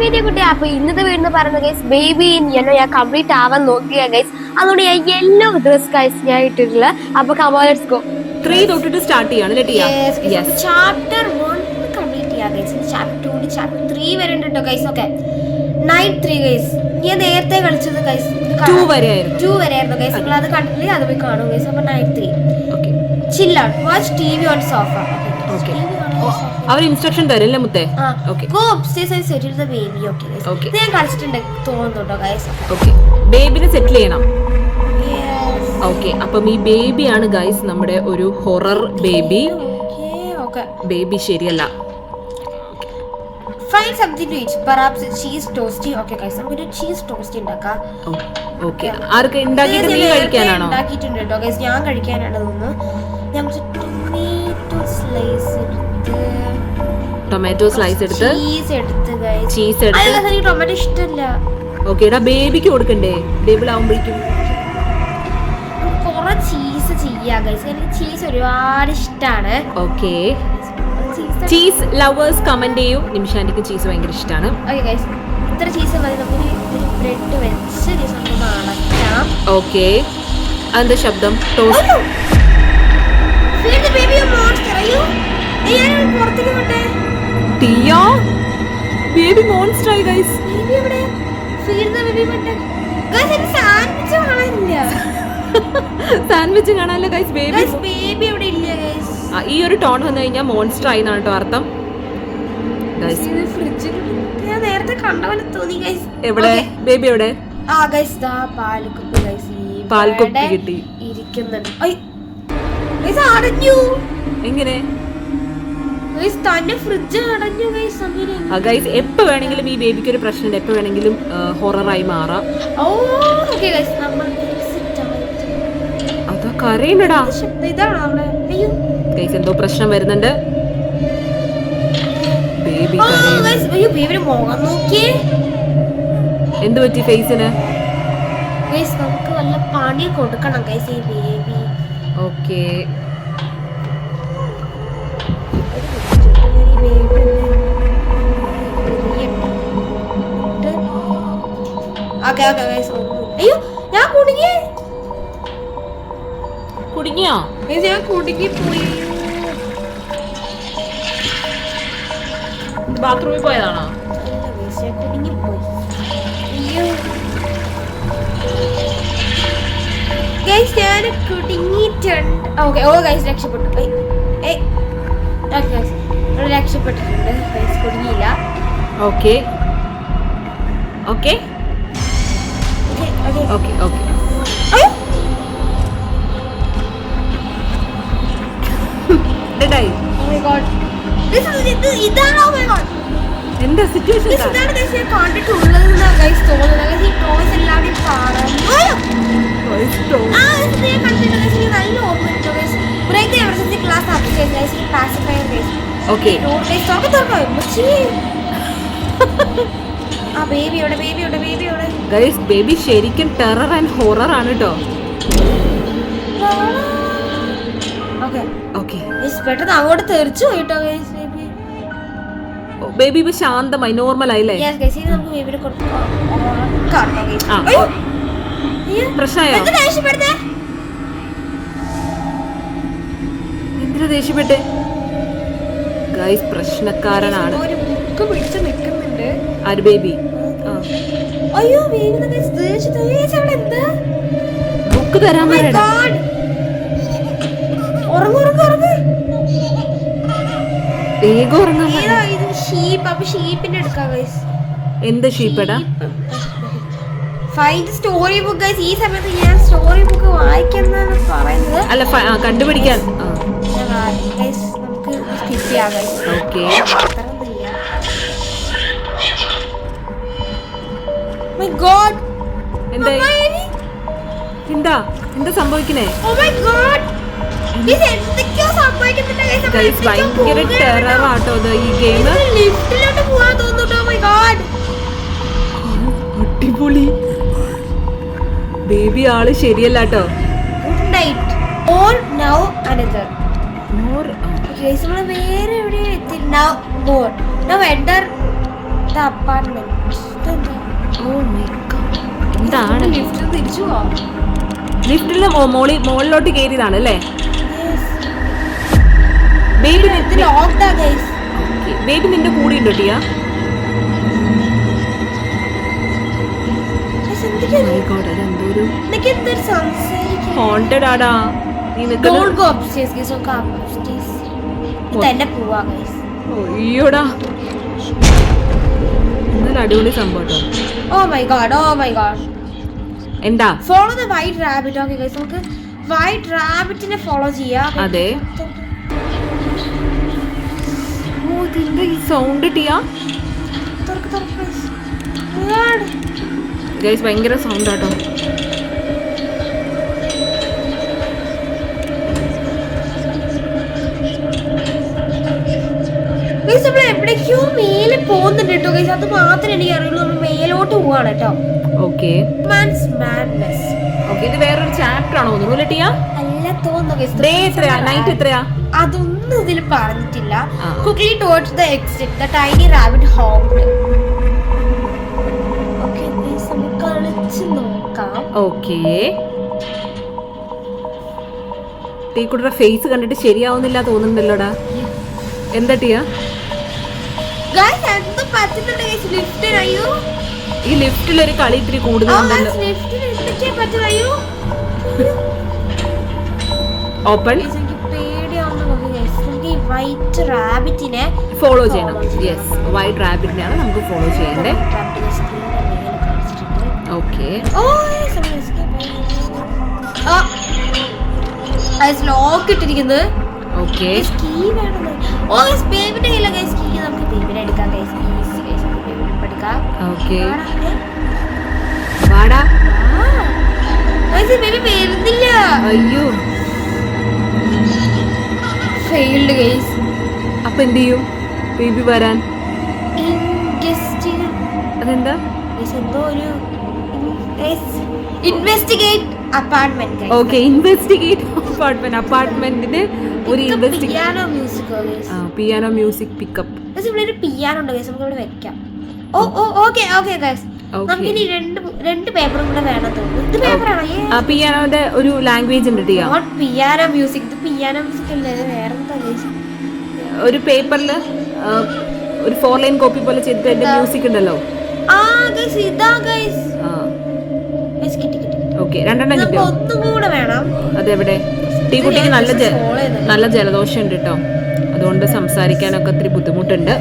Video കുട്ടി. അപ്പൊ ഇന്നത്തെ വീട് എന്ന് പറയുന്നത് ഗൈസ് ബേബി ഇൻ യെല്ലോ ഞാൻ കംപ്ലീറ്റ് ആവാൻ നോക്കിയ ഗൈസ് അതുകൊണ്ട് ഞാൻ യെല്ലോ ഡ്രസ് ഗൈസ് ഞാൻ ഇട്ടിട്ടുള്ള. അപ്പൊ come on let's go three തൊട്ടിട്ട് സ്റ്റാർട്ട് ചെയ്യാണ് ചാപ്റ്റർ വൺ കംപ്ലീറ്റ് ചെയ്യാം guys chapter two chapter three വരെ ഉണ്ട് കേട്ടോ guys okay night three guys ഞാൻ നേരത്തെ കളിച്ചത് ഗൈസ് ടു വരെ ടു വരെ ആയിരുന്നു ഗൈസ് നിങ്ങൾ അത്. കണ്ടിട്ടില്ല അത് പോയി കാണും ഗൈസ് അപ്പൊ night three okay chill watch T V on sofa okay our instruction തരില്ലേ മുത്തേ? Okay go upstairs and settle the baby okay Okay. ഇത് ഞാൻ കളിച്ചിട്ടുണ്ട് തോന്നുന്നുണ്ടോ ഗൈസ് ഓക്കെ ബേബിനെ സെറ്റിൽ ചെയ്യണം. ഓക്കെ അപ്പം ഈ ബേബിയാണ് ഗൈസ് നമ്മുടെ ഒരു ഹൊറർ ബേബി ബേബി ശരിയല്ല. ഓക്കെ ഉണ്ടാക്കാം. ആർക്ക് ഉണ്ടാക്കിയിട്ട് നീ കഴിക്കാനാണോ? ഉണ്ടാക്കിയിട്ടുണ്ട് കേട്ടോ ഞാൻ കഴിക്കാനാണ് തോന്നുന്നു ഞാൻ സ്ലൈസ് എടുത്ത് ടൊമാറ്റോ സ്ലൈസ് എടുത്ത് ചീസ് എടുത്ത് ഗൈസ് ചീസ് എടുത്ത്. അയ്യോ എനിക്ക് ടൊമാറ്റോ ഇഷ്ടമല്ല ഓക്കെ എടാ ബേബിക്ക് കൊടുക്കണ്ടേ? ബേബിൾ ആവുമ്പോഴേക്കും. കുറെ ചീസ് ചെയ്യാം ഗൈസ് എനിക്ക് ചീസ് ഒരുപാട് ഇഷ്ടമാണ് okay cheese cheese lovers comment ചെയ്യും. നിമിഷാന്റിക്ക് ചീസ് ഭയങ്കര ഇഷ്ടമാണ് ഓക്കെ ഗൈസ് ഇത്ര ചീസ് മതി. നമുക്ക് ഒരു ബ്രെഡ് വെച്ച് നമുക്ക് ഓക്കെ അതിന്റെ ശബ്ദം? Toast Feed the baby a monster, are you? ഏയ്, ഞാൻ പുറത്തേക്ക് പോട്ടെ ടിയ? ബേബി മോൺസ്റ്റർ ആയി ഗൈസ് ബേബി എവിടെ? ഫീഡ് ദ ബേബി പോട്ടെ ഗൈസ് എനിക്ക് സാൻഡ്വിച്ച് കാണാനില്ല. സാൻഡ്വിച്ച് കാണാനല്ലോ ഗൈസ് ബേബി ഗൈസ് ബേബി അവിടെ ഇല്ല ഗൈസ് ഈ ഒരു ടോൺ വന്നു കഴിഞ്ഞാൽ മോൺസ്റ്റർ ആയി എന്നാണ് കേട്ടോ അർത്ഥം. ഗൈസ് ഇത് ഫ്രിഡ്ജിൽ ഞാൻ നേരത്തെ കണ്ട പോലെ തോന്നി ഗൈസ് എവിടെ? ബേബി എവിടെ? ആ ഗൈസ് ദാ പാൽക്കുപ്പി ഗൈസ് പാൽക്കുപ്പി കിട്ടി. ഇരിക്കുന്നുണ്ട്. അടഞ്ഞു എങ്ങനെ? തന്നെ ഫ്രിഡ്ജ് അടഞ്ഞു ഗൈസ് എപ്പോ വേണമെങ്കിലും ഈ ബേബിക്ക് ഒരു പ്രശ്നമുണ്ട്. എപ്പോ വേണമെങ്കിലും ഹൊററായി മാറാം. അതാ അയ്യോ. ഗൈസ് എന്തോ പ്രശ്നം വരുന്നുണ്ട്. ബേബി ബേബിയുടെ മുഖം നോക്കിയേ. എന്ത് പറ്റി ഫേസിന് നമുക്ക് വല്ല പണി കൊടുക്കണം ഗൈസ് ഈ ബേബി. ഓക്കെ. അയ്യോ ഞാൻ കുടുങ്ങി കുടുങ്ങിയോ? ഞാൻ കുടുങ്ങി പോയി ബാത്റൂമിൽ പോയതാണോ? ഗൈസ് ഞാൻ കുടുങ്ങിയിട്ടുണ്ട് ഓക്കെ ഓ ഗൈസ് രക്ഷപ്പെട്ടു. ഗൈസ് രക്ഷപ്പെട്ടിട്ടുണ്ട്. Guys കുടുങ്ങിയില്ല. Okay okay okay okay. എന്താ സിറ്റുവേഷൻ ഇതാണ്? guys ഞാൻ കണ്ടിട്ടുള്ളതെന്ന് guys തോന്നുന്നത്. Guys, ഈ toys എല്ലാവരും കാണാൻ. ഓക്കെ ഗൈസ് ബേബി ശരിക്കും ടെറർ ആൻഡ് ഹൊറർ ആണ് കേട്ടോ പെട്ടെന്ന് അങ്ങോട്ട് തെറിച്ചു പോയിട്ടോ ബേബി ബേബി ഇപ്പൊ ശാന്തമായി നോർമൽ ആയില്ലേ യെസ് ഗൈസ് ഇനി നമുക്ക് ബേബിനെ കൊടുക്കാം കാണാം ഗൈസ് ആ, അയ്യോ ഓ. അയ്യോ പ്രശ്നമായോ എന്തിനാ ദേഷ്യപ്പെട്ട്? ഗൈസ് പ്രശ്നക്കാരനാണ്. ആര് ബേബി? അയ്യോ ബുക്ക് തരാൻ Oh വേഗം ഉറങ്ങാൻ എന്ത് ഷീപ്പടാ? ഫൈൻഡ് സ്റ്റോറി ബുക്ക് ഈ സമയത്ത് ഞാൻ സ്റ്റോറി ബുക്ക് വായിക്കാന്നാണ് പറയുന്നത് അല്ല കണ്ടുപിടിക്കാൻ. നമുക്ക് ഗൈസ് ഓക്കെ മൈ ഗോഡ് എന്താ? എന്താ എന്താ? സംഭവിക്കണേ ഓ മൈ ഗോഡ് ഭയങ്കര ഇത് ഈ ഗെയിം ലിഫ്റ്റിലോട്ട് പോവാൻ തോന്നുന്നുണ്ട് ഓ മൈ ഗോഡ് അടിപൊളി. ബേബി ആൾ ശരിയല്ല കേട്ടോ good night. Or now another. More guys നമ്മൾ വേറെ എവിടെ എത്തി. Now more. Now enter the apartment. Oh my god. എന്താണ്? ലിഫ്റ്റ് തിരിച്ചു പോവാം. ലിഫ്റ്റിൽ മോളി മുകളിലോട്ട് കയറിയതാണ് അല്ലേ? ബേബി ബേബി നിന്റെ കൂടെ ഉണ്ടോ ടിയ? പോവാ ഗൈസ് അയ്യോടാ. അടിപൊളി സംഭവം oh my God oh my God എന്താ? Follow the white rabbit okay guys നമുക്ക് വൈറ്റ് റാബിറ്റിനെ ഫോളോ ചെയ്യാം. അതെ. ഓ ഇതിന്റെ ഈ സൗണ്ട് ടിയ തുറക്ക് തുറക്ക് ഗൈസ് ഭയങ്കര സൗണ്ട് ആട്ടോ. ഗൈസ് നമ്മൾ എവിടേക്കോ മേലെ പോകുന്നുണ്ട് കേട്ടോ. ഗൈസ് അത് മാത്രമേ എനിക്ക് അറിയുള്ളൂ. നമ്മൾ മേലോട്ട് പോവാണ് കേട്ടോ. ഓക്കെ മാൻസ് മാഡ്നസ് ഓക്കെ ഇത് വേറൊരു ചാപ്റ്റർ ആണോ തോന്നുന്നു. ടിയ? അല്ല തോന്നുന്നു ഗൈസ് ഡേ എത്രയാ? നൈറ്റ് എത്രയാ? അതൊന്നും ഇതിൽ പറഞ്ഞിട്ടില്ല. Quickly towards the exit the tiny rabbit homed okay. ടീക്കുട്ടിയുടെ face കണ്ടിട്ട് ശരിയാവുന്നില്ല തോന്നുന്നുണ്ടല്ലോടാ. എന്താ ടീയാ? ഈ ലിഫ്റ്റിൽ ഒരു കളി ഇത്തിരി കൂടുതലുണ്ടല്ലോ ഓപ്പൺ വൈറ്റ് റാബിറ്റിനെ ഫോളോ ചെയ്യണം. യെസ് വൈറ്റ് റാബിറ്റിനെയാണ് നമുക്ക് ഫോളോ ചെയ്യേണ്ടത്. ഓക്കെ ഓ ലോക്ക് ഇട്ടിരിക്കുന്നത്. ഓക്കെ കീ വേണമെന്ന് ഓ ഗൈസ് ബേബിന്റെ കയ്യില ഗൈസ് കീ നമുക്ക് ബേബിനെ എടുക്കാം ഗൈസ് ഈസി ഗൈസ് ബേബിനെ എടുക്കാം. ഓക്കെ വാടാ. Guys, ഈ ബേബി വരുന്നില്ല. അയ്യോ. ഫെയിൽഡ് ഗൈസ് അപ്പൊ എന്ത് ചെയ്യും? ബേബി വരാൻ. അതെന്താ? ഗൈസ് എന്തോ ഒരു investigate apartment okay investigate apartment അപ്പാർട്ട്മെന്റിന് ഒരു piano music piano music pickup ഇവിടെ ഒരു പിയാനോ ഉണ്ട് ഗൈസ് നമുക്ക് ഇവിടെ വെക്കാം. Oh oh okay okay guys Okay. രണ്ട് രണ്ട് പേപ്പറും കൂടെ വേണം തോന്നുന്നു ഇത് പേപ്പറാണോ ആ പിയാനോന്റെ ഒരു ലാംഗ്വേജ് ഉണ്ട് പിയാനോ മ്യൂസിക് ഇത് പിയാനോ മ്യൂസിക് അല്ലേ? വേറെന്താ ഒരു പേപ്പറിൽ ഒരു ഫോർ ലൈൻ കോപ്പി പോലെ ചെയ്തിട്ട് എന്റെ മ്യൂസിക് ഉണ്ടല്ലോ. ആ ഗൈസ് ഇതാ ഗൈസ് ആ. ഓക്കെ രണ്ടെണ്ണം അതെവിടെ കുട്ടിക്ക് നല്ല നല്ല ജലദോഷം ഉണ്ട് കേട്ടോ അതുകൊണ്ട് സംസാരിക്കാനൊക്കെ ഒത്തിരി ബുദ്ധിമുട്ടുണ്ട്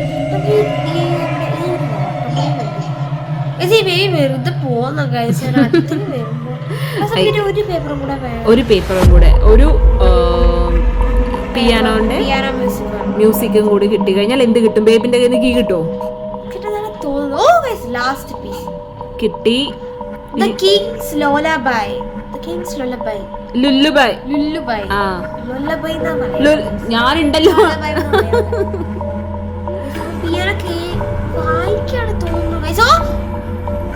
ഒരു പേപ്പറും കൂടെ ഒരു പിയാനോന്റെ പിയാനോ മ്യൂസിക് മ്യൂസിക്കും കൂടി കിട്ടി കഴിഞ്ഞാൽ എന്ത് കിട്ടും ബേബിന്റെ കയ്യിൽ നിന്ന് കീ കിട്ടുമോ കിട്ടി the King's Lullaby. The King's Lullaby. Lullaby Lullaby. ആ. Lullaby എന്നാ പറയുന്നത് ലുൽ ഞാനുണ്ടല്ലോ. ലോലാബൈ എന്നാ പറയുന്നത്. പിയാനോ വായിക്കാണ് തോന്നുന്നു ഗൈസ് ഓ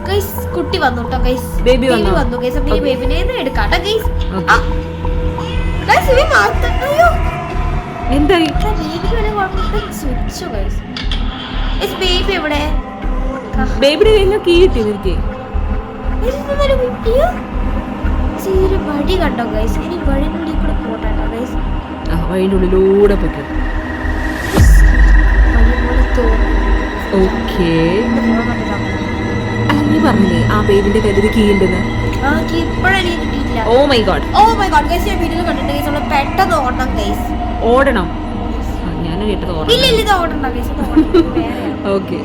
ഗൈസ് കുട്ടി വന്നു കേട്ടോ ഗൈസ് Baby വന്നോ? വന്നു ഗൈസ് അപ്പൊ ഈ ബേബിനെ എടുക്കാം ഗൈസ് Okay. ഗൈസ് ഇവ മാത്രം അയ്യോ എന്തായി? ബേബി വരെ കുഴപ്പമില്ല സ്വിച്ചോ ഗൈസ് ഗൈസ് ബേബി എവിടെ? ബേബിയുടെ കയ്യിൽ നിന്ന് കീ കിട്ടി നിനക്ക്? ഒരു വഴി കണ്ടോ ഗൈസ് ഇനി വഴിനുള്ളിൽ കൂടെ പോട്ടെ ഗൈസ് ആ വഴിന്റെ ഉള്ളിലൂടെ തോന്നുന്നു ഓക്കെ. നീ പറഞ്ഞില്ലേ ആ പേരിന്റെ കരുതി കീ ഉണ്ടെന്ന് ഓ my god oh my god guys ഞാൻ വീഡിയോയിൽ കണ്ടിട്ടുണ്ട് ഗൈസ് നമ്മൾ പെട്ടെന്ന് ഓടണം ഗൈസ് ഓടണം? ഞാൻ കേട്ടത് ഓടണം. ഇല്ല ഇത് ഓടണ്ട ഗൈസ് ഓടണം ഓക്കെ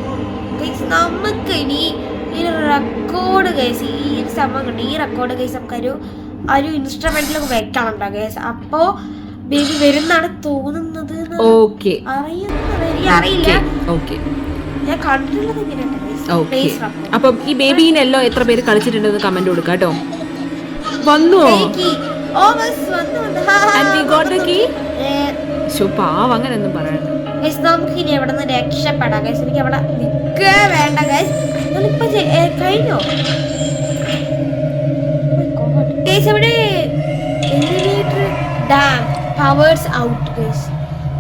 ഗൈസ് നമുക്ക് ഇനി ഈ റെക്കോർഡ് കേസ് ഈ ഒരു സംഭവം കണ്ടു ഈ റെക്കോർഡ് കേസ് നമുക്കൊരു ഒരു ഇൻസ്ട്രുമെന്റിൽ വെക്കണം കേട്ടോ കേസ് അപ്പോ ബേബി വരുന്നാണ് തോന്നുന്നത് അറിയില്ല. ഓക്കെ ഞാൻ കണ്ടിട്ടുള്ളത് പ്ലേസ് അപ്പം ഈ ബേബീനെല്ലോ എത്ര പേര് കളിച്ചിട്ടുണ്ടെന്ന് കമന്റ് കൊടുക്കാം കേട്ടോ. ഗൈസ് വന്നു പാവം അങ്ങനെയൊന്നും പറയണ്ട ഗൈസ് നമുക്ക് ഇനി എവിടെ നിന്ന് രക്ഷപ്പെടാം. ഗൈസ് എനിക്ക് അവിടെ നിൽക്കേ വേണ്ട ഗൈസ് നമ്മളിപ്പോ കഴിഞ്ഞോ? ഗൈസ് അവിടെ elevator damn powers out guys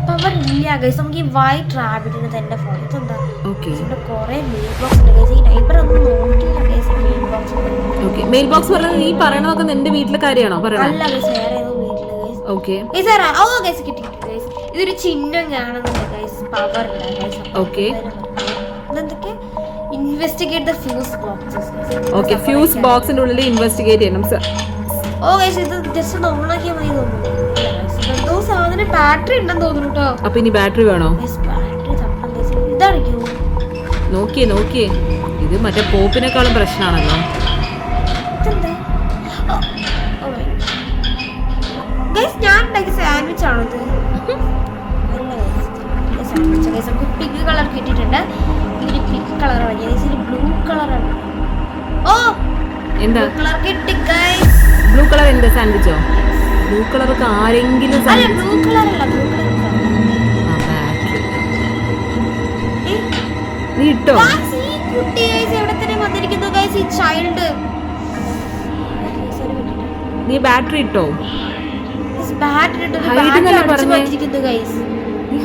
power ഇല്ല ഗൈസ് നമുക്ക് ഈ വൈറ്റ് റാബിറ്റിന് തന്നെ ഫോൺ ഇതെന്താ? ഓക്കെ ഇവിടെ കുറെ മെയിൽ ബോക്സ് ഉണ്ട്. ഈ നൈബർ ഒന്നും നോക്കില്ല മെയിൽ ബോക്സ് ഒന്നും. ഓക്കെ മെയിൽ ബോക്സ് പറയുന്നത് നീ പറയണതൊക്കെ നിന്റെ വീട്ടിലെ കാര്യമാണോ? പറയണത് അല്ല guys, വേറെ ഏതോ വീട്ടിൽ guys. ഓക്കെ Guys, ആരാ? ഓ ഗൈസ് കിട്ടി കിട്ടി ഗൈസ് ഇതൊരു ചിഹ്നം കാണുന്നുണ്ട്. Guys power okay Okay. ഇതെന്തൊക്കെ investigate the fuse boxes okay fuse ബോക്സിന്റെ ഉള്ളിൽ ഇൻവെസ്റ്റിഗേറ്റ് ചെയ്യണം സർ ഓ ഗൈസ് ഇത് ജസ്റ്റ് ഒന്ന് ഓണാക്കിയാൽ മതി തോന്നുന്നു. എന്തോ സാധനം ബാറ്ററി ഉണ്ടെന്ന് തോന്നുന്നു കേട്ടോ അപ്പൊ ഇനി ബാറ്ററി വേണോ? ഇതറിയോ നോക്കിയേ നോക്കിയേ. ഇത് മറ്റേ പോപ്പിനേക്കാളും പ്രശ്നമാണല്ലോ ഇതെന്താ? ഗൈസ് ഞാൻ സാൻഡ്വിച്ച് ആണോ സാൻഡ്വിച്ച് ഗൈസ് നമുക്ക് പിങ്ക് കളർ കിട്ടിയിട്ടുണ്ട്. ഇതിന് പിങ്ക് കളർ മതി ഗൈസ് ഇതിന് ബ്ലൂ കളർ ആണ്. ഓ എന്താ? ബ്ലൂ കളർ കിട്ടി ഗൈസ് ബ്ലൂ കളർ എന്താ സാൻഡ്വിച്ചോ ബ്ലൂ കളർ ഒക്കെ ആരെങ്കിലും അല്ല ബ്ലൂ കളർ അല്ല ബ്ലൂ കളർ നീ ഇട്ടോ? ഈ കുട്ടി ഗൈസ് എവിടെ തന്നെ വന്നിരിക്കുന്നു ഗൈസ് ഈ ചൈൽഡ് നീ ബാറ്ററി ഇട്ടോ? ബാറ്ററി ഇട്ടോ ബാറ്ററി എന്നല്ലേ അടിച്ചു ഗൈസ്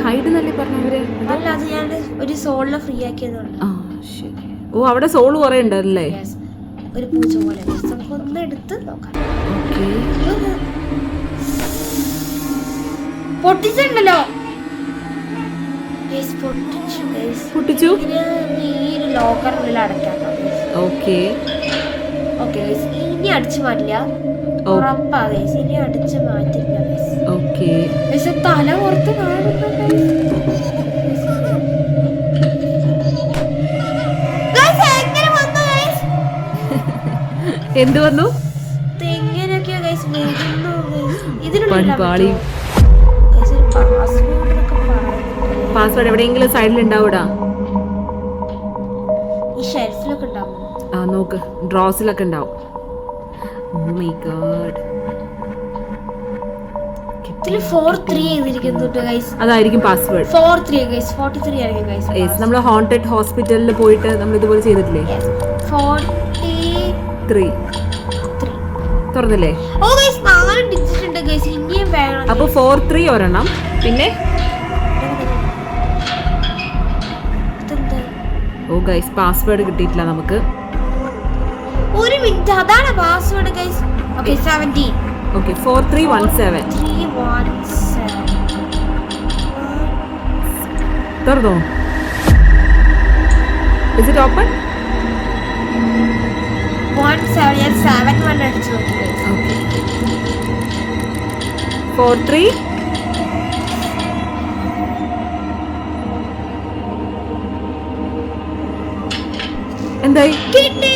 ഹൈഡ് എന്നല്ലേ പറഞ്ഞവര് അല്ല അത് ഞാൻ ഒരു സോളിനെ ഫ്രീ ആക്കിയതുകൊണ്ട്. ആ ശരി. ഓ അവിടെ സോൾ കുറെ ഉണ്ടല്ലേ. ഒരു പൂച്ച പോലെ. നമുക്ക് ഒന്ന് എടുത്ത് നോക്കാം. പൊട്ടിച്ചിട്ടുണ്ടല്ലോ. പൊട്ടിച്ചു. ഈ ഒരു ലോക്കറിനുള്ളിൽ അടയ്ക്കാം. ഓക്കെ. ഓക്കെ ഇനി അടിച്ചു മാറ്റില്ല. ഉറപ്പാ ഗൈസ് ഇനി അടിച്ചു മാറ്റില്ല ഗൈസ് ഓക്കെ. പക്ഷെ തല പുറത്ത്? എന്ത് വന്നു. പാസ്വേഡ് എവിടെയെങ്കിലും സൈഡിൽ ഉണ്ടാവൂടാ ആ നോക്ക്. ഡ്രോസിലൊക്കെ ഉണ്ടാവും മൈ ഗോഡ് ഫോർ ത്രീ അതായിരിക്കും password four three guys forty three ആയിരിക്കും ഗൈസ് യെസ് നമ്മൾ ഹോണ്ടഡ് ഹോസ്പിറ്റലിൽ പോയിട്ട് നമ്മൾ ഇതുപോലെ ചെയ്തിട്ടില്ലേ? ഫോർട്ടി ത്രീ ത്രീ തുറന്നില്ലേ? ഓ ഗൈസ് നാല് ഡിജിറ്റ് ഉണ്ട് ഗൈസ് ഇനിയും വേണം. അപ്പൊ ഫോർ ത്രീ ഒരെണ്ണം. പിന്നെ? ഓ ഗൈസ് പാസ്വേഡ് കിട്ടിയിട്ടില്ല നമുക്ക്. മിനിറ്റ് അതാണ് password guys okay seventeen okay four three one seven three one seven തുറന്നോ? Is it open one seven ഞാൻ സെവൻ വൺ അടിച്ചു നോക്കി. ഗൈസ് ഓക്കെ ഫോർ ത്രീ എന്തായി? കിട്ടി.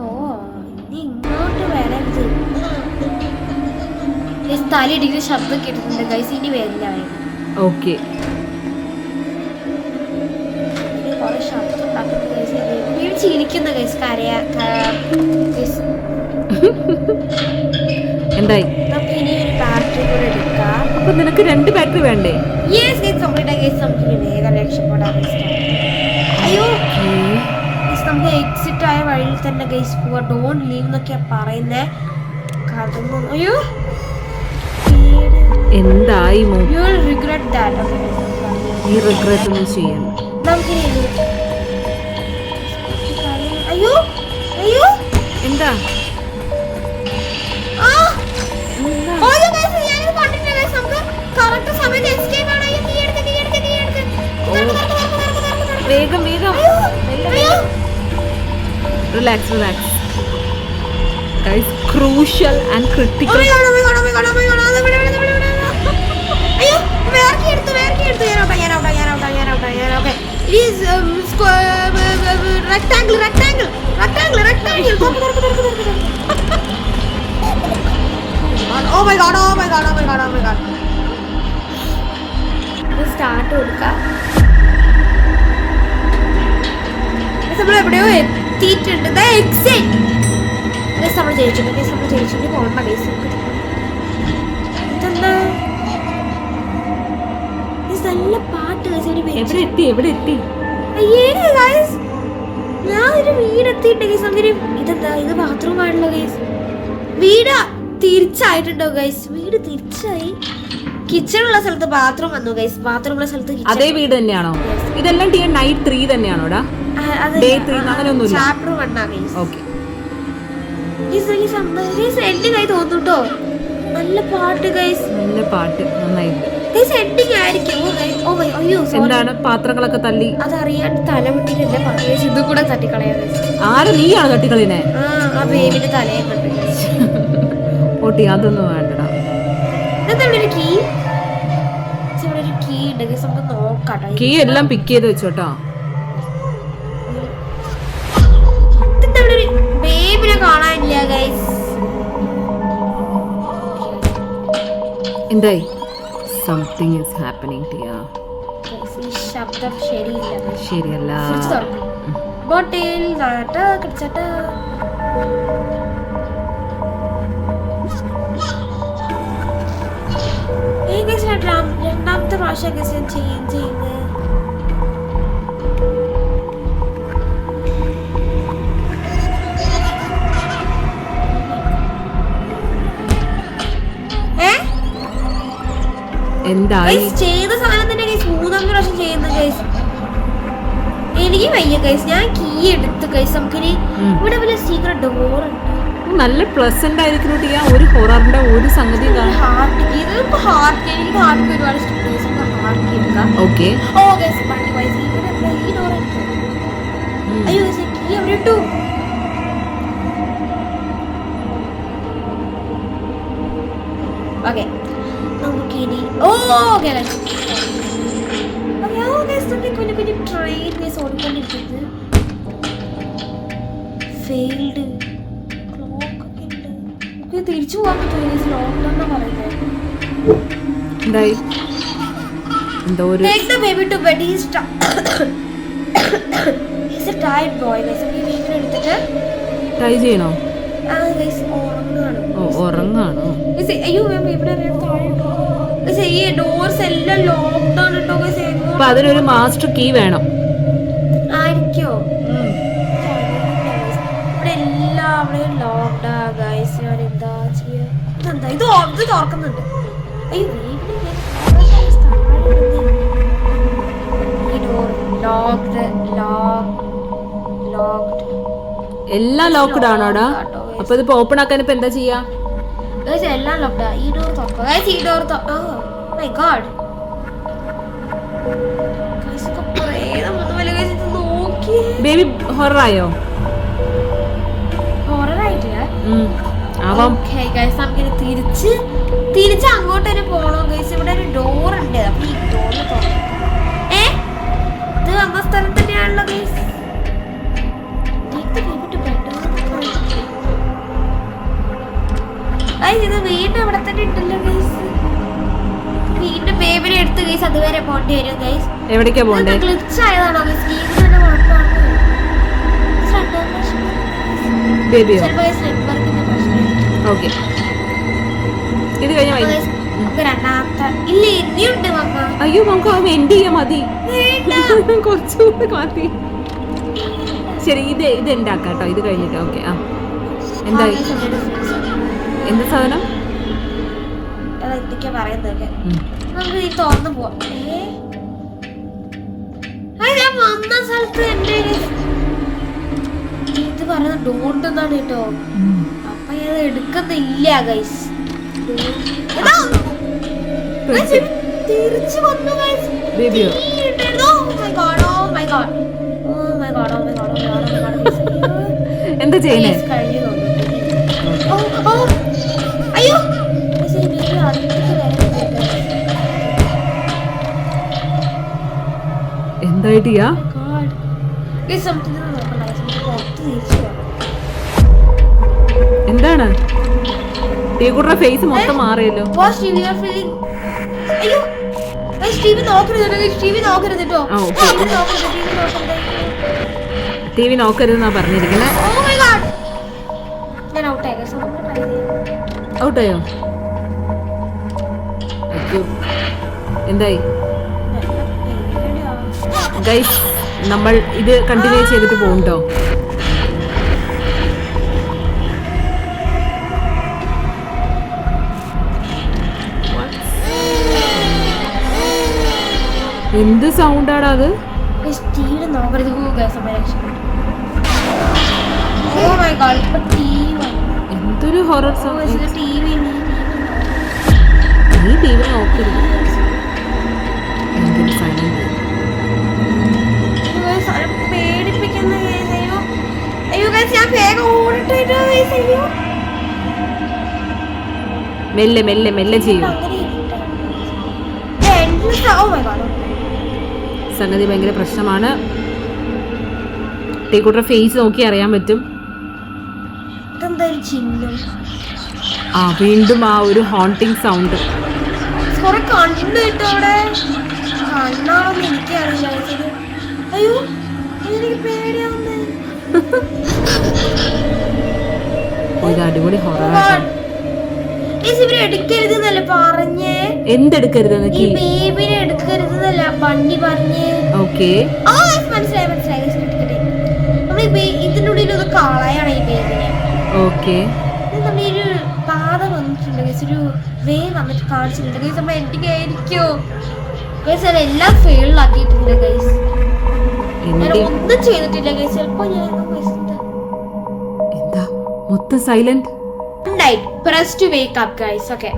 ഓ ഇനി ഇങ്ങോട്ട് വരരുത് ഗൈസ് തലയിടിക്കുന്ന ശബ്ദം കേട്ടിട്ടുണ്ട്. ഗൈസ് ഇനി വരില്ല. ഓക്കെ. ഗൈസ് കരയാ എന്തായി? നമുക്ക് ഇനി ഒരു ബാറ്ററി കൂടെ അപ്പൊ നിനക്ക് രണ്ട് ബാറ്ററി വേണ്ടേ? യെസ് ഗൈസ് കംപ്ലീറ്റ് ഗൈസ് നമുക്ക് ഇനി വേഗം രക്ഷപ്പെടാൻ ഗൈസ് അയ്യോ ഗൈസ് നമുക്ക് എക്സിറ്റ് ആയ വഴിയിൽ തന്നെ ഗൈസ് പോവാ. ഡോണ്ട് ലീവ് എന്നൊക്കെയാ പറയുന്നേ. അയ്യോ. എന്തായി മോ? യു വിൽ റിഗ്രറ്റ് ദാറ്റ് നീ റിഗ്രറ്റ് ഒന്നും ചെയ്യണം നമുക്ക് ഇത്. അയ്യോ അയ്യോ. എന്താ? ഞാൻ വേഗം relax relax guys crucial it is rectangle rectangle rectangle rectangle oh my god oh my god oh my god oh my god start കൊടുക്കാം. നമ്മൾ എവിടെയോ എത്തിയിട്ടുണ്ട്. എക്സിറ്റ് ഗൈസ് നമ്മൾ ജയിച്ചു. ഗൈസ് നമ്മൾ ജയിച്ചു. പോകണ്ട ബേസ് ഇതെന്താ? ഗൈസ് നല്ല പാട്ട് ഗൈസ് എവിടെ എത്തി? എവിടെ എത്തി? അയ്യേ ഗൈസ് ഞാൻ ഒരു വീടെത്തിയിട്ട് ഗൈസ് അങ്ങനെ ഇതെന്താ? ഇത് ബാത്റൂം ആണല്ലോ ഗൈസ് വീട് തിരിച്ചായിട്ടുണ്ടോ ഗൈസ് വീട് തിരിച്ചായി. കിച്ചൺ ഉള്ള സ്ഥലത്ത് ബാത്റൂം വന്നു ഗൈസ് ബാത്റൂം ഉള്ള സ്ഥലത്ത്. അതേ വീട് തന്നെയാണോ? ഇതെല്ലാം ടി നൈറ്റ് ത്രീ തന്നെയാണോടാ? അങ്ങനെയൊന്നുമില്ല. ചാപ്റ്റർ ഓക്കെ തോന്നുട്ടോ നല്ല പാട്ട് ഗൈസ് നല്ല പാട്ട്. നന്നായിട്ട് വൈ- അയ്യോ എന്താണ്? പാത്രങ്ങളൊക്കെ തല്ലി അതറിയാൻ ഇത് കൂടെ തട്ടിക്കളയാ ആര് നീയാണ് തട്ടിക്കളിനെ? ആ ബേബിന്റെ തലയെ ഓട്ടി അതൊന്നും വേണ്ടടാ. കീ എല്ലാം പിക്ക് ചെയ്ത് വെച്ചോട്ടോ. കാണാനില്ല ഗൈസ് എന്തായി? Something is happening Tiya. ഈ ശബ്ദം ശരിയില്ല. ശരിയല്ല. ബോട്ടിൽ നാട്ട കിടച്ചട്ട. രണ്ടാമത്തെ പ്രാവശ്യം ചെയ്യുന്നത്. എന്തായി? ചെയ്ത സാധനം തന്നെ ഗൈസ് മൂന്നാമത്തെ പ്രാവശ്യം ചെയ്യുന്ന ഗൈസ് എനിക്ക് വയ്യ ഗൈസ് ഞാൻ കീ എടുത്ത് ഗൈസ് നമുക്കിനി. ഇവിടെ വലിയ സീക്രട്ട് ഡോർ നല്ല പ്ലസന്റ് ആയിരിക്കും ടിയ ഒരു ഹൊററിന്റെ ഒരു സംഗതി ഹാർട്ട് കീ ഹാർട്ട് എനിക്ക് ഹാർട്ട് കീ ഒരുപാട് ഹാർട്ട് കീ എടുക്കാം. ഓക്കെ ഓ വൈസ് ഈ ഡോർ അയ്യോ കീ എവിടെ ഇട്ടു. ഓക്കെ നമുക്കിനി ഓ ഗൈസ് ഗൈസ് കുഞ്ഞു കുഞ്ഞു ട്രെയിൻ ഗൈസ് ഓടിക്കൊണ്ടിരിക്കുന്നത്. ഫെയിൽഡ് ക്ലോക്ക് തിരിച്ചു പോകാൻ പറ്റുമോ? ഗൈസ് ലോക്ക്ഡൗൺ പറയുന്നത് എന്തായി? എന്തോ ഒരു Take the baby to bed. He's tired. He's a tired boy, guys. അപ്പോൾ ഈ baby നെ എടുത്തിട്ട് ട്രൈ ചെയ്യണോ? ആ guys ഉറങ്ങുകയാണ്. ഓ ഉറങ്ങാണോ Guys, അയ്യോ നെ അറിയാതെ താഴെ ഈ ഡോർസ് എല്ലാം. അപ്പൊ അതിനൊരു മാസ്റ്റർ കീ വേണം. ആയിരിക്കോ? ഇവിടെ ഗൈസ് ഞാൻ എന്താ ചെയ്യാ? ഇതെന്താ? ഇത് തുറക്കുന്നുണ്ട്. അയ്യോ ലോക്ക്ഡ് ലോക്ക് ലോക്ക്ഡ് എല്ലാം ലോക്ക്ഡ് ആണോടാ? അപ്പൊ ഇതിപ്പോ ഓപ്പൺ ആക്കാൻ ഇപ്പൊ എന്താ ചെയ്യാ? ഗൈസ് എല്ലാം ലോക്ക്ഡാ ഈ ഡോർ തുറക്കുക ഗൈസ് ഈ door oh my god baby ഹൊറായോ ഹൊററായിട്ടില്ല ആവാം ഓക്കേ ഗൈസ് നമുക്കിനി തിരിച്ച് തിരിച്ച് അങ്ങോട്ട് തന്നെ പോകണം ഗൈസ് ഇവിടെ ഒരു ഡോർ ഉണ്ട്. അപ്പൊ ഈ ഡോർ തുറക്കാം ഏ? ഇത് വന്ന സ്ഥലം തന്നെയാണല്ലോ ഗൈസ് ഇത് വീണ്ടും ഇവിടെ തന്നെ ഉണ്ടല്ലോ ഗൈസ് വീണ്ടും ബേബിനെ എടുത്ത് ഗൈസ് അതുവരെ പോണ്ടി വരും ഗൈസ് എവിടേക്കാ പോണ്ടേ ഗ്ലിച്ച് ആയതാണോ ഗൈസ് തന്നെ കുഴപ്പമാണ് ബേബിയോ ഓക്കെ ഇത് കഴിഞ്ഞ നമുക്ക് അയ്യോ നമുക്ക് എൻഡ് ചെയ്യാൻ മതി. വേണ്ട. കുറച്ചുകൂടി മതി. ശരി ഇത് ഇത് ആക്കാട്ടോ ഇത് കഴിഞ്ഞിട്ട് ഓക്കെ ആ. എന്തായി? എന്താ സാധനം? പറയുന്നതൊക്കെ? നമുക്ക് ഈ തുറന്ന് പോവാം. ഏ? ആ, ഞാൻ വന്ന സ്ഥലത്ത് എന്റെ ഇത് പറയുന്ന ഡോണ്ട് എന്നാണ് കേട്ടോ. ഉം. അപ്പൊ ഞാൻ എടുക്കുന്നില്ല ഗൈസ് തിരിച്ചു വന്നു ഗൈസ് ബേബിയോ? Oh my കേട്ടോ. എന്താണ്? ടീ TV ഫേസ് മൊത്തം മാറിയല്ലോ. ടി വി നോക്കരുതെന്നാ പറഞ്ഞിരിക്കുന്നത് Oh ഔട്ടായി എന്തായി. ഗൈസ് നമ്മൾ ഇത് കണ്ടിന്യൂ ചെയ്തിട്ട് പോകണ്ടോ എന്ത് സൗണ്ടാണ് അത്? എന്തൊരു ഹൊറർ സൗണ്ട് നീ ടി വി നോക്കരുത് ഞാൻ വേഗം മെല്ലെ മെല്ലെ മെല്ലെ ചെയ്യൂ. സംഗതി ഭയങ്കര പ്രശ്നമാണ്. ടീക്കൂട്ടർ ഫേസ് നോക്കി അറിയാൻ പറ്റും. ആ വീണ്ടും ആ ഒരു ഹോണ്ടിങ് സൗണ്ട് അയ്യോ എനിക്ക് പേടിയാവുന്നേ. ഇത് അടിപൊളി ഓക്കെ. ഓക്കെ. ഈ ഒരു പാത വന്നിട്ടുണ്ട്. ഗൈസ് ഒരു വേ വന്നിട്ട് കാണിച്ചിട്ടുണ്ട്. ഗൈസ് നമ്മൾ എൻഡിങ് ആയിരിക്കോ. ഗൈസ് ഞാൻ എല്ലാം ഫെയിലാക്കിയിട്ടുണ്ട് ഗൈസ് ഞാൻ എന്ത് ഒന്നും ചെയ്തിട്ടില്ല ചിലപ്പോ ഞാൻ എന്താ? മൊത്തം silent night press to wake up guys okay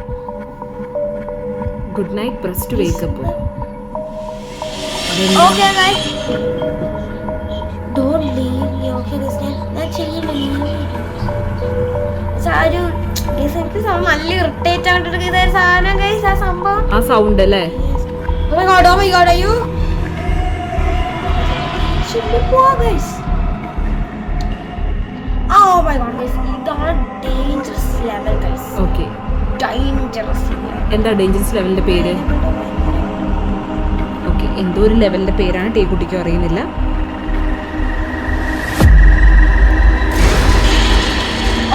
good night press to wake up okay guys don't leave me okay guys ഞാൻ ഞാൻ ചെയ്യില്ല ആ ഒരു ഗൈസ് എനിക്ക് സംഭവം നല്ല ഇറിറ്റേറ്റ് സാധനം ഗൈസ് ആ സംഭവം. ആ സൗണ്ട് അല്ലേ? ഓ my god oh my god are go, guys? Oh my god, guys, ഇതാണ് dangerous level, guys. Okay Dangerous level. എന്താ ഡേഞ്ചറസ് ലെവലിന്റെ പേര് ഓക്കെ എന്തോ ഒരു ലെവലിന്റെ പേരാണ് ടീക്കുട്ടിക്ക് അറിയുന്നില്ല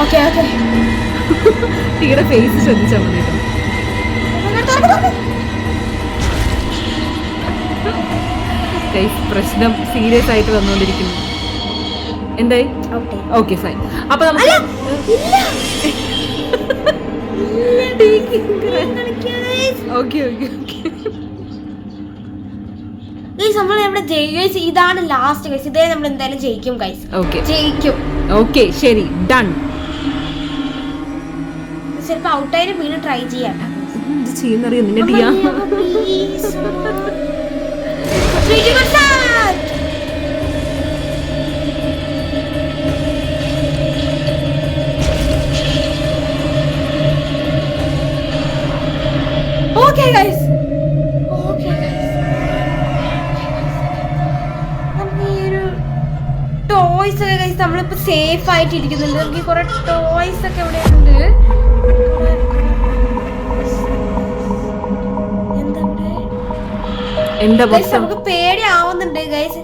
ഓക്കേ ഓക്കേ ടീയുടെ ഫേസ് ശ്രദ്ധിച്ചാൽ മതി കേട്ടോ പ്രശ്നം സീരിയസ് ആയിട്ട് വന്നുകൊണ്ടിരിക്കുന്നു. എന്തായി. ഓക്കെ ഫൈൻ അപ്പൊ നമുക്ക്. ഓക്കെ ഓക്കെ ഓക്കെ നമ്മൾ ഇവിടെ ജയിക്കും ഇതാണ് ലാസ്റ്റ് ഗൈസ് ഇതേ നമ്മൾ എന്തായാലും ജയിക്കും ഗൈസ് ഓക്കെ ജയിക്കും. ഓക്കെ ശരി. ഡൺ ചിലപ്പോ ഔട്ടായാലും വീണ്ടും ട്രൈ ചെയ്യാം. ചെയ്യുന്നറിയോ? നിന്നെ ടിയ Guys. Okay, guys. നമുക്ക് ഈ ടോയ്സ് ഒക്കെ ഗൈസ് നമ്മളിപ്പോ സേഫ് ആയിട്ട് ഇരിക്കുന്നുണ്ട് നമുക്ക് കുറെ ടോയ്സ് ഒക്കെ ഇവിടെ ഉണ്ട് എന്താ നമുക്ക് പേടിയാവുന്നുണ്ട് ഗൈസ്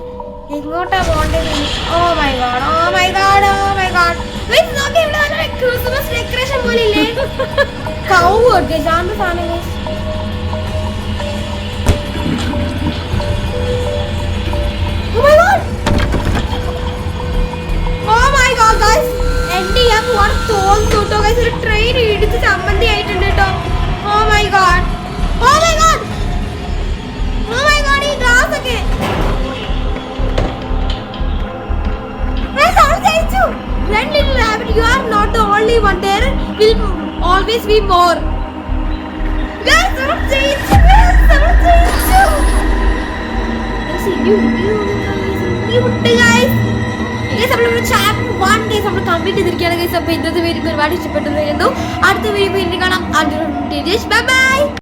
എങ്ങോട്ടാ പോണ്ടത് ഓ my god oh my god oh my god guys നോക്കി ഇവിടെ നല്ല ക്രിസ്മസ് ഡെക്കറേഷൻ പോലെ ഇല്ലേ കൗ ഗൈസ് ആണ്ട് സാധനം ഗൈസ്! എന്റെ ഞാൻ പോവാൻ തോന്നുന്നു കേട്ടോ ഗൈസ് ഒരു ട്രെയിൻ ഇടിച്ച് ചമ്മന്തി ആയിട്ടുണ്ട് കേട്ടോ oh my God oh my god ജയിച്ചു. Red little rabbit, you are not the only one. There will always be more. Yes, I'm ജയിച്ചു. Guys, നമ്മൾ ജയിച്ചു. Guys, you, ഉണ്ട് you, Guys. Guys, നമ്മളിവിടെ chapter one guys നമ്മൾ complete ചെയ്തിരിക്കുകയാണ് guys അപ്പോൾ ഇന്നത്തെ വീഡിയോ ഒരുപാട് ഇഷ്ടപ്പെട്ടു എന്ന് കരുതുന്നു. അടുത്ത വീഡിയോ വീണ്ടും കാണാം ബൈ